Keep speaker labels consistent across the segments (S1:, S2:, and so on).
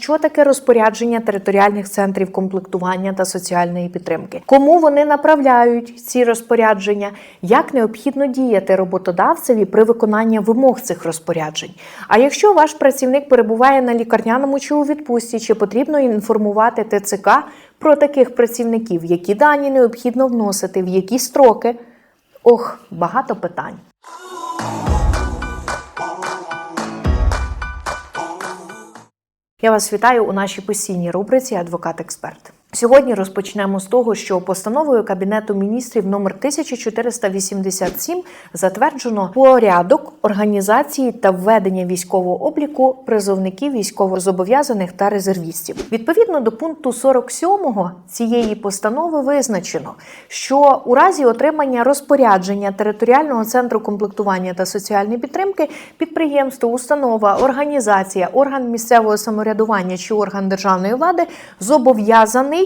S1: Що таке розпорядження територіальних центрів комплектування та соціальної підтримки? Кому вони направляють ці розпорядження? Як необхідно діяти роботодавцеві при виконанні вимог цих розпоряджень? А якщо ваш працівник перебуває на лікарняному чи у відпустці, чи потрібно інформувати ТЦК про таких працівників, які дані необхідно вносити, в які строки? Ох, багато питань. Я вас вітаю у нашій постійній рубриці Адвокат-експерт. Сьогодні розпочнемо з того, що постановою Кабінету міністрів номер 1487 затверджено порядок організації та введення військового обліку призовників військовозобов'язаних та резервістів. Відповідно до пункту 47 цієї постанови визначено, що у разі отримання розпорядження територіального центру комплектування та соціальної підтримки підприємство, установа, організація, орган місцевого самоврядування чи орган державної влади зобов'язаний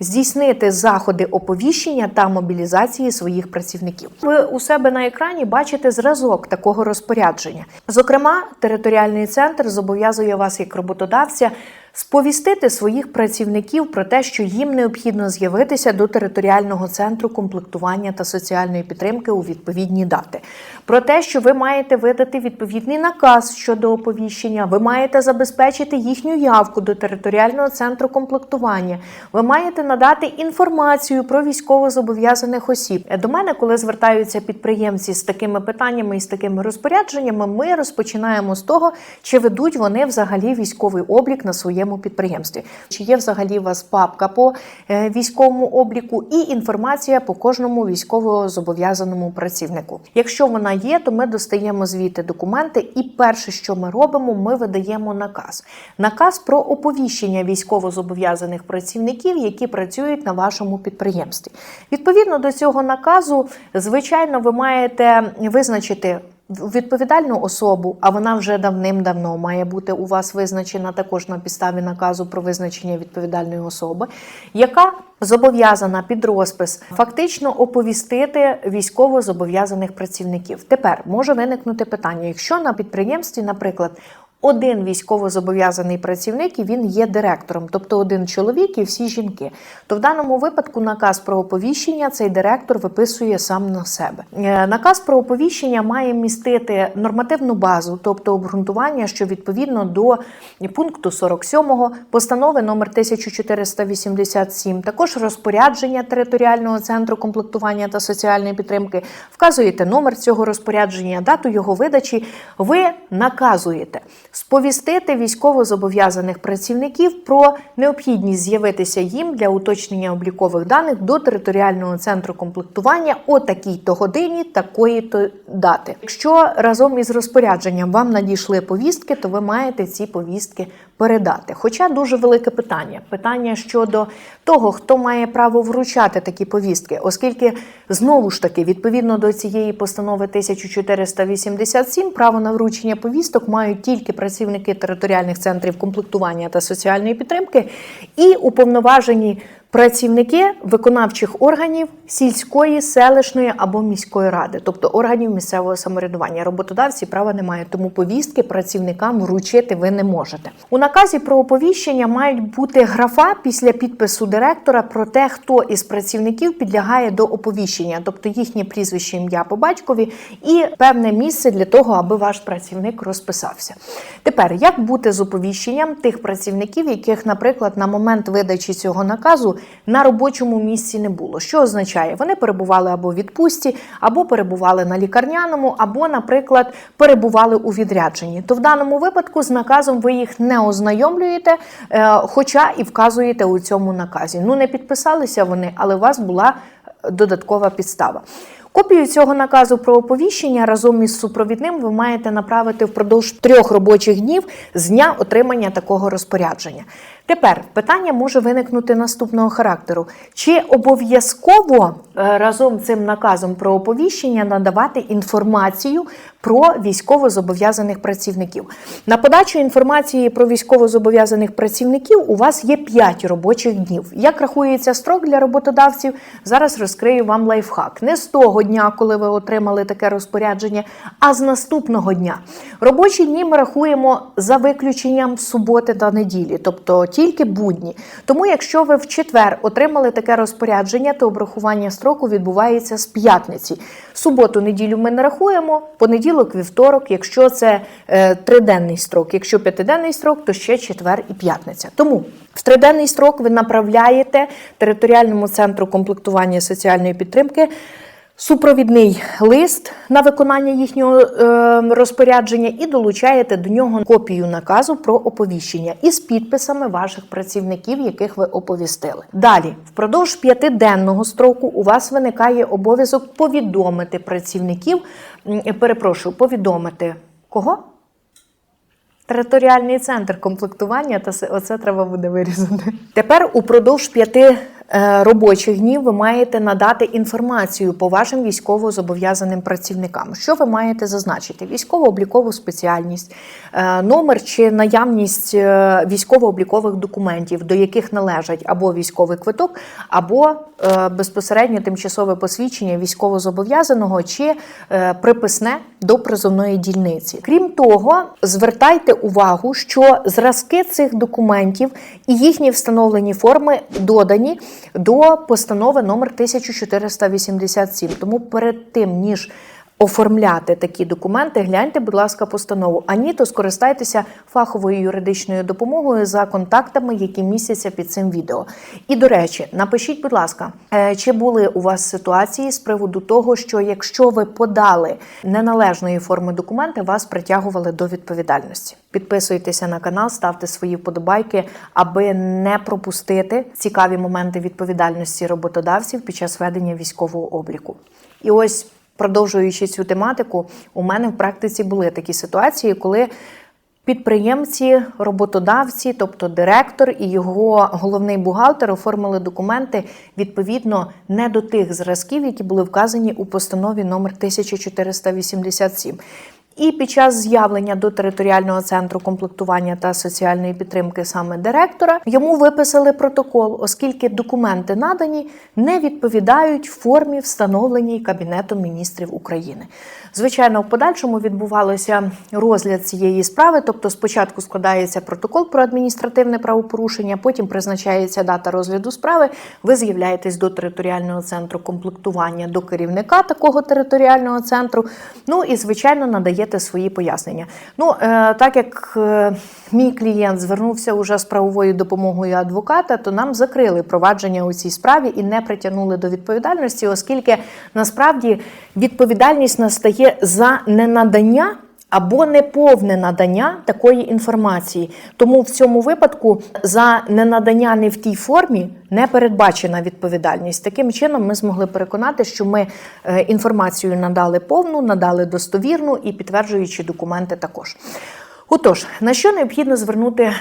S1: здійснити заходи оповіщення та мобілізації своїх працівників. Ви у себе на екрані бачите зразок такого розпорядження. Зокрема, територіальний центр зобов'язує вас як роботодавця сповістити своїх працівників про те, що їм необхідно з'явитися до територіального центру комплектування та соціальної підтримки у відповідні дати. Про те, що ви маєте видати відповідний наказ щодо оповіщення, ви маєте забезпечити їхню явку до територіального центру комплектування. Ви маєте надати інформацію про військовозобов'язаних осіб. До мене, коли звертаються підприємці з такими питаннями і з такими розпорядженнями, ми розпочинаємо з того, чи ведуть вони взагалі військовий облік на своєму підприємстві, чи є взагалі у вас папка по е, військовому обліку і інформація по кожному військовозобов'язаному працівнику. Якщо вона є, то ми достаємо звідти документи, і перше, що ми робимо, ми видаємо наказ. Наказ про оповіщення військовозобов'язаних працівників, які працюють на вашому підприємстві. Відповідно до цього наказу, звичайно, ви маєте визначити. Відповідальну особу, а вона вже давним-давно має бути у вас визначена також на підставі наказу про визначення відповідальної особи, яка зобов'язана під розпис фактично оповістити військово зобов'язаних працівників. Тепер може виникнути питання: якщо на підприємстві, наприклад, один військовозобов'язаний працівник і він є директором, тобто один чоловік і всі жінки. То в даному випадку наказ про оповіщення цей директор виписує сам на себе. Е, Наказ про оповіщення має містити нормативну базу, тобто обґрунтування, що відповідно до пункту 47 постанови номер 1487, також розпорядження територіального центру комплектування та соціальної підтримки. Вказуєте номер цього розпорядження, дату його видачі. Ви наказуєте сповістити військовозобов'язаних працівників про необхідність з'явитися їм для уточнення облікових даних до територіального центру комплектування о такій-то годині, такої-то дати. Якщо разом із розпорядженням вам надійшли повістки, то ви маєте ці повістки передати. Хоча дуже велике питання питання щодо того, хто має право вручати такі повістки, оскільки знову ж таки, відповідно до цієї постанови 1487, право на вручення повісток мають тільки працівники територіальних центрів комплектування та соціальної підтримки і уповноважені. Працівники виконавчих органів сільської, селищної або міської ради, тобто органів місцевого самоврядування, роботодавці права не мають, тому повістки працівникам вручити ви не можете. У наказі про оповіщення мають бути графа після підпису директора про те, хто із працівників підлягає до оповіщення, тобто їхнє прізвище, ім'я по батькові, і певне місце для того, аби ваш працівник розписався. Тепер як бути з оповіщенням тих працівників, яких, наприклад, на момент видачі цього наказу на робочому місці не було. Що означає? Вони перебували або в відпустці, або перебували на лікарняному, або, наприклад, перебували у відрядженні. То в даному випадку з наказом ви їх не ознайомлюєте, е, хоча і вказуєте у цьому наказі. Ну не підписалися вони, але у вас була додаткова підстава. Копію цього наказу про оповіщення разом із супровідним ви маєте направити впродовж трьох робочих днів з дня отримання такого розпорядження. Тепер питання може виникнути наступного характеру: чи обов'язково е, разом цим наказом про оповіщення надавати інформацію про військовозобов'язаних працівників? На подачу інформації про військовозобов'язаних працівників у вас є 5 робочих днів. Як рахується строк для роботодавців? Зараз розкрию вам лайфхак. Не з того дня, коли ви отримали таке розпорядження, а з наступного дня. Робочі дні ми рахуємо за виключенням суботи та неділі, тобто тільки будні. Тому, якщо ви в четвер отримали таке розпорядження, то обрахування строку відбувається з п'ятниці. Суботу, неділю ми не рахуємо, понеділок, вівторок, якщо це е, триденний строк. Якщо п'ятиденний строк, то ще четвер і п'ятниця. Тому в триденний строк ви направляєте територіальному центру комплектування соціальної підтримки супровідний лист на виконання їхнього е, розпорядження і долучаєте до нього копію наказу про оповіщення із підписами ваших працівників, яких ви оповістили. Далі, впродовж п'ятиденного строку, у вас виникає обов'язок повідомити працівників. Перепрошую, повідомити кого? Територіальний центр комплектування, та оце треба буде вирізати. Тепер упродовж п'яти робочих днів ви маєте надати інформацію по вашим військово-зобов'язаним працівникам. Що ви маєте зазначити? Військово-облікову спеціальність, е, номер чи наявність е, військово-облікових документів, до яких належать або військовий квиток, або е, безпосередньо тимчасове посвідчення військово-зобов'язаного чи е, приписне до призовної дільниці. Крім того, звертайте увагу, що зразки цих документів і їхні встановлені форми додані до постанови номер 1487. Тому перед тим ніж оформляти такі документи, гляньте, будь ласка, постанову. А ні, то скористайтеся фаховою юридичною допомогою за контактами, які містяться під цим відео. І до речі, напишіть, будь ласка, е, чи були у вас ситуації з приводу того, що якщо ви подали неналежної форми документи, вас притягували до відповідальності. Підписуйтеся на канал, ставте свої вподобайки, аби не пропустити цікаві моменти відповідальності роботодавців під час ведення військового обліку. І ось. Продовжуючи цю тематику, у мене в практиці були такі ситуації, коли підприємці, роботодавці, тобто директор і його головний бухгалтер оформили документи відповідно не до тих зразків, які були вказані у постанові номер 1487. І під час з'явлення до територіального центру комплектування та соціальної підтримки саме директора йому виписали протокол, оскільки документи надані не відповідають формі, встановленій Кабінетом міністрів України. Звичайно, в подальшому відбувалося розгляд цієї справи, тобто спочатку складається протокол про адміністративне правопорушення, потім призначається дата розгляду справи. Ви з'являєтесь до територіального центру комплектування до керівника такого територіального центру. Ну і звичайно надаєте свої пояснення. Ну е, так як е, мій клієнт звернувся уже з правовою допомогою адвоката, то нам закрили провадження у цій справі і не притягнули до відповідальності, оскільки насправді відповідальність настає за ненадання. Або неповне надання такої інформації, тому в цьому випадку за ненадання не в тій формі не передбачена відповідальність. Таким чином, ми змогли переконати, що ми е, інформацію надали повну, надали достовірну і підтверджуючі документи також. Отож, на що необхідно звернути е,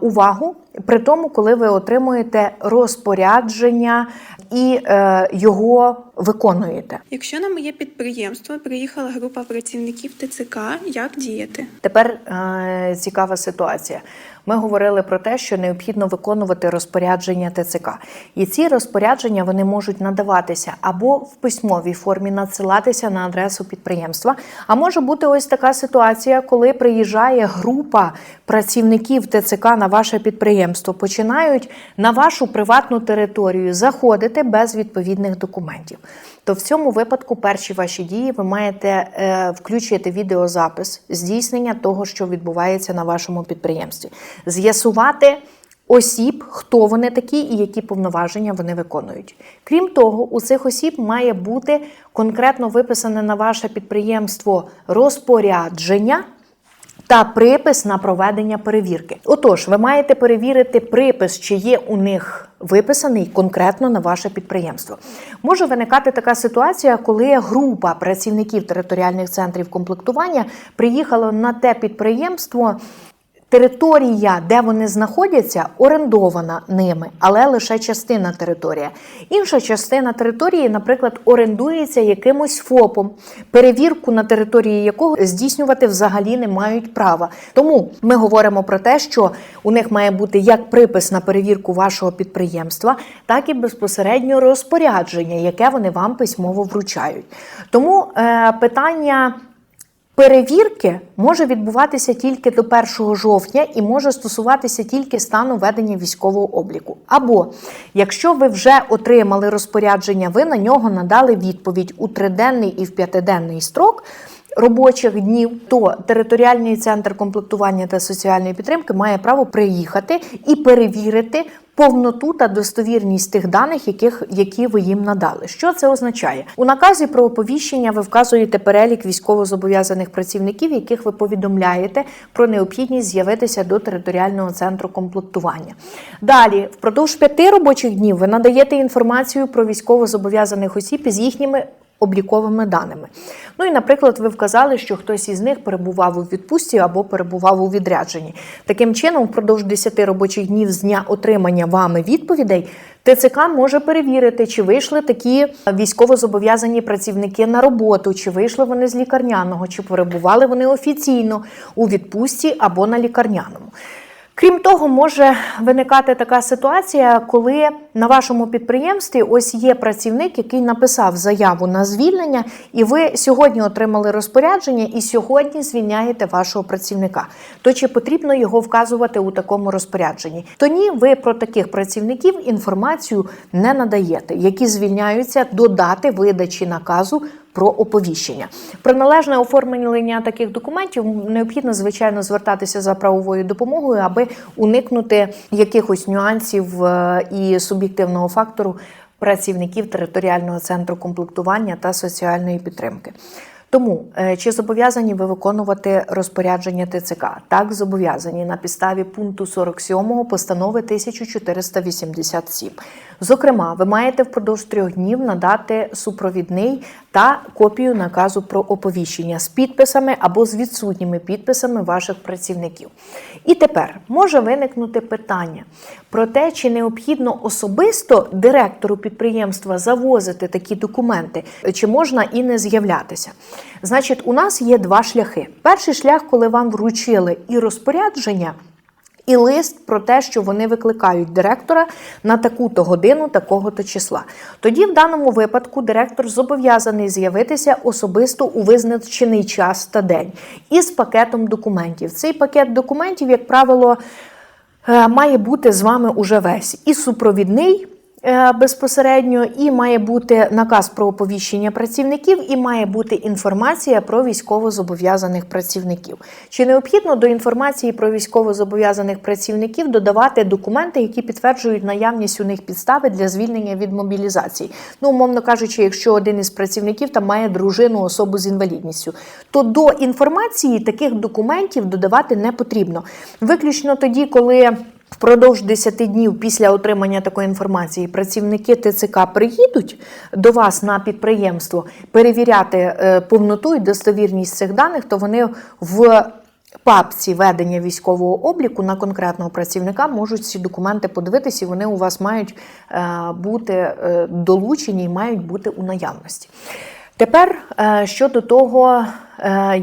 S1: увагу при тому, коли ви отримуєте розпорядження і е, його виконуєте?
S2: Якщо на моє підприємство приїхала група працівників ТЦК, як діяти?
S1: Тепер е, цікава ситуація. Ми говорили про те, що необхідно виконувати розпорядження ТЦК. І ці розпорядження вони можуть надаватися або в письмовій формі, надсилатися на адресу підприємства. А може бути ось така ситуація, коли приїжджає група працівників ТЦК на ваше підприємство, починають на вашу приватну територію заходити без відповідних документів. То в цьому випадку перші ваші дії ви маєте е, включити відеозапис здійснення того, що відбувається на вашому підприємстві, з'ясувати осіб, хто вони такі і які повноваження вони виконують. Крім того, у цих осіб має бути конкретно виписане на ваше підприємство розпорядження та припис на проведення перевірки. Отож, ви маєте перевірити припис, чи є у них виписаний конкретно на ваше підприємство. Може виникати така ситуація, коли група працівників територіальних центрів комплектування приїхала на те підприємство. Територія, де вони знаходяться, орендована ними, але лише частина території. Інша частина території, наприклад, орендується якимось ФОПом, перевірку на території якого здійснювати взагалі не мають права. Тому ми говоримо про те, що у них має бути як припис на перевірку вашого підприємства, так і безпосередньо розпорядження, яке вони вам письмово вручають. Тому е, питання. Перевірки може відбуватися тільки до 1 жовтня і може стосуватися тільки стану ведення військового обліку. Або якщо ви вже отримали розпорядження, ви на нього надали відповідь у триденний і в п'ятиденний строк. Робочих днів, то територіальний центр комплектування та соціальної підтримки має право приїхати і перевірити повноту та достовірність тих даних, яких які ви їм надали. Що це означає? У наказі про оповіщення ви вказуєте перелік військовозобов'язаних працівників, яких ви повідомляєте про необхідність з'явитися до територіального центру комплектування. Далі, впродовж п'яти робочих днів, ви надаєте інформацію про військовозобов'язаних осіб із їхніми обліковими даними. Ну і, наприклад, ви вказали, що хтось із них перебував у відпустці або перебував у відрядженні. Таким чином, впродовж 10 робочих днів з дня отримання вами відповідей. ТЦК може перевірити, чи вийшли такі військовозобов'язані працівники на роботу, чи вийшли вони з лікарняного, чи перебували вони офіційно у відпустці або на лікарняному. Крім того, може виникати така ситуація, коли на вашому підприємстві ось є працівник, який написав заяву на звільнення, і ви сьогодні отримали розпорядження і сьогодні звільняєте вашого працівника. То чи потрібно його вказувати у такому розпорядженні? То ні, ви про таких працівників інформацію не надаєте, які звільняються до дати видачі наказу про оповіщення. Про належне оформлення таких документів необхідно, звичайно, звертатися за правовою допомогою, аби уникнути якихось нюансів е, і суб'єктивного фактору працівників територіального центру комплектування та соціальної підтримки. Тому е, чи зобов'язані ви виконувати розпорядження ТЦК? Так, зобов'язані на підставі пункту 47 постанови 1487. Зокрема, ви маєте впродовж трьох днів надати супровідний та копію наказу про оповіщення з підписами або з відсутніми підписами ваших працівників. І тепер може виникнути питання про те, чи необхідно особисто директору підприємства завозити такі документи, чи можна і не з'являтися. Значить, у нас є два шляхи. Перший шлях, коли вам вручили і розпорядження. І лист про те, що вони викликають директора на таку-то годину, такого-то числа. Тоді, в даному випадку, директор зобов'язаний з'явитися особисто у визначений час та день із пакетом документів. Цей пакет документів, як правило, е, має бути з вами уже весь і супровідний. Е, Безпосередньо і має бути наказ про оповіщення працівників, і має бути інформація про військовозобов'язаних працівників. Чи необхідно до інформації про військовозобов'язаних працівників додавати документи, які підтверджують наявність у них підстави для звільнення від мобілізації? Ну, умовно кажучи, якщо один із працівників там має дружину, особу з інвалідністю, то до інформації таких документів додавати не потрібно. Виключно тоді, коли Впродовж 10 днів після отримання такої інформації працівники ТЦК приїдуть до вас на підприємство перевіряти е, повноту і достовірність цих даних, то вони в папці ведення військового обліку на конкретного працівника можуть ці документи подивитися, і вони у вас мають е, бути е, долучені і мають бути у наявності. Тепер щодо того,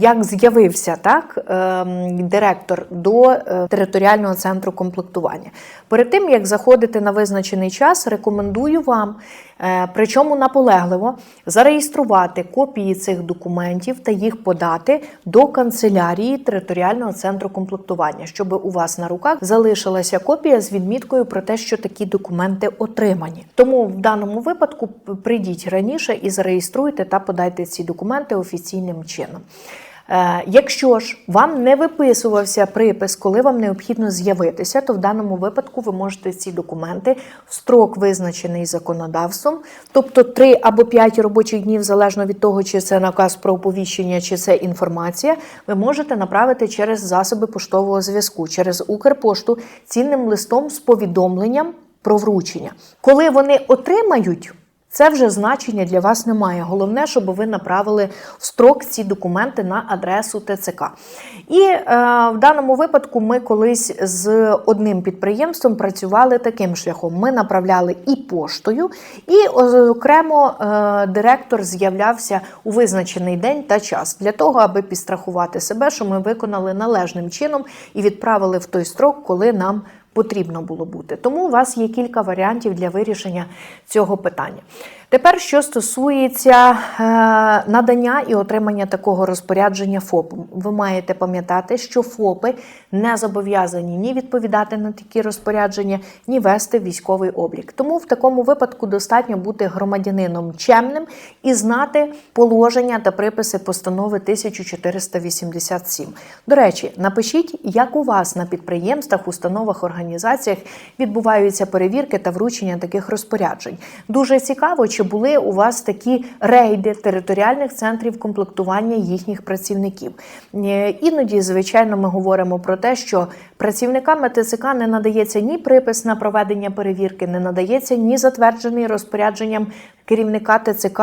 S1: як з'явився так е, директор до е, територіального центру комплектування. Перед тим як заходити на визначений час, рекомендую вам, е, причому наполегливо, зареєструвати копії цих документів та їх подати до канцелярії територіального центру комплектування, щоб у вас на руках залишилася копія з відміткою про те, що такі документи отримані. Тому в даному випадку прийдіть раніше і зареєструйте та подайте ці документи офіційним чином. Е, Якщо ж вам не виписувався припис, коли вам необхідно з'явитися, то в даному випадку ви можете ці документи в строк визначений законодавством, тобто 3 або 5 робочих днів, залежно від того, чи це наказ про оповіщення, чи це інформація, ви можете направити через засоби поштового зв'язку, через Укрпошту цінним листом з повідомленням про вручення. Коли вони отримають Це вже значення для вас немає. Головне, щоб ви направили в строк ці документи на адресу ТЦК. І е, в даному випадку ми колись з одним підприємством працювали таким шляхом. Ми направляли і поштою, і окремо е, директор з'являвся у визначений день та час для того, аби підстрахувати себе, що ми виконали належним чином і відправили в той строк, коли нам потрібно було бути. Тому у вас є кілька варіантів для вирішення цього питання. Тепер, що стосується е, надання і отримання такого розпорядження ФОПом, ви маєте пам'ятати, що ФОПи не зобов'язані ні відповідати на такі розпорядження, ні вести військовий облік. Тому в такому випадку достатньо бути громадянином чемним і знати положення та приписи постанови 1487. До речі, напишіть, як у вас на підприємствах, установах, організаціях відбуваються перевірки та вручення таких розпоряджень. Дуже цікаво, чи були у вас такі рейди територіальних центрів комплектування їхніх працівників. Е, Іноді, звичайно, ми говоримо про те, що працівникам ТЦК не надається ні припис на проведення перевірки, не надається ні затверджений розпорядженням керівника ТЦК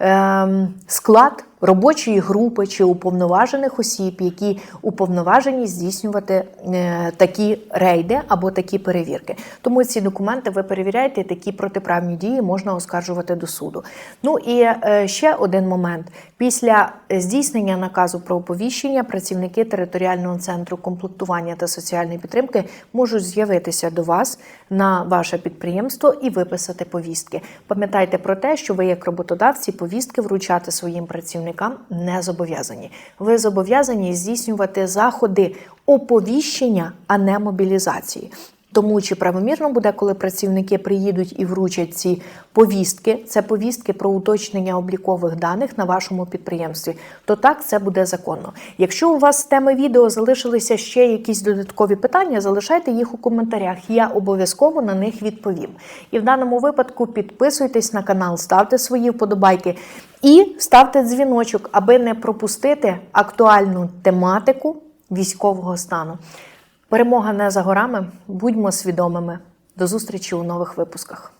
S1: ем, склад робочої групи чи уповноважених осіб, які уповноважені здійснювати е, такі рейди або такі перевірки. Тому ці документи ви перевіряєте, такі протиправні дії можна оскаржувати до суду. Ну і е, ще один момент: після здійснення наказу про оповіщення працівники територіального центру комплектування та соціальної підтримки можуть з'явитися до вас на ваше підприємство і виписати повістки. Пам'ятайте про те, що ви, як роботодавці, повістки вручати своїм працівникам не зобов'язані. Ви зобов'язані здійснювати заходи оповіщення, а не мобілізації. Тому чи правомірно буде, коли працівники приїдуть і вручать ці повістки, це повістки про уточнення облікових даних на вашому підприємстві, то так це буде законно. Якщо у вас з теми відео залишилися ще якісь додаткові питання, залишайте їх у коментарях. Я обов'язково на них відповім. І в даному випадку підписуйтесь на канал, ставте свої вподобайки і ставте дзвіночок, аби не пропустити актуальну тематику військового стану. Перемога не за горами. Будьмо свідомими. До зустрічі у нових випусках.